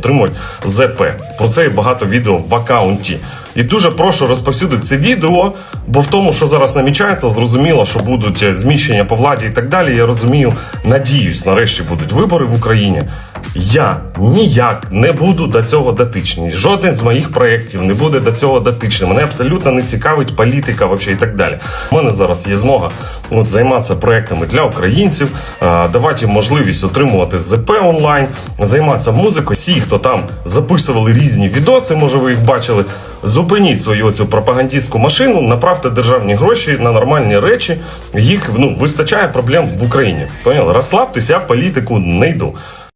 отримувати ЗП. Про це і багато відео в аккаунті. І дуже прошу розповсюдити це відео, бо в тому, що зараз намічається, зрозуміло, що будуть е, зміщення по владі і так далі. Я розумію, надіюсь, нарешті будуть вибори в Україні. Я ніяк не буду до цього дотичний. Жоден з моїх проєктів не буде до цього дотичним. Мене абсолютно не цікавить політика вообще і так далі. У мене зараз є змога от, займатися проектами для українців, е, давати їм можливість отримувати ЗП онлайн, займатися музикою. Всі, хто там записували різні відоси, може ви їх бачили. Зупиніть свою цю пропагандистську машину, направте державні гроші на нормальні речі. Їх ну вистачає проблем в Україні. Поняли? Розслабтесь, я в політику не йду.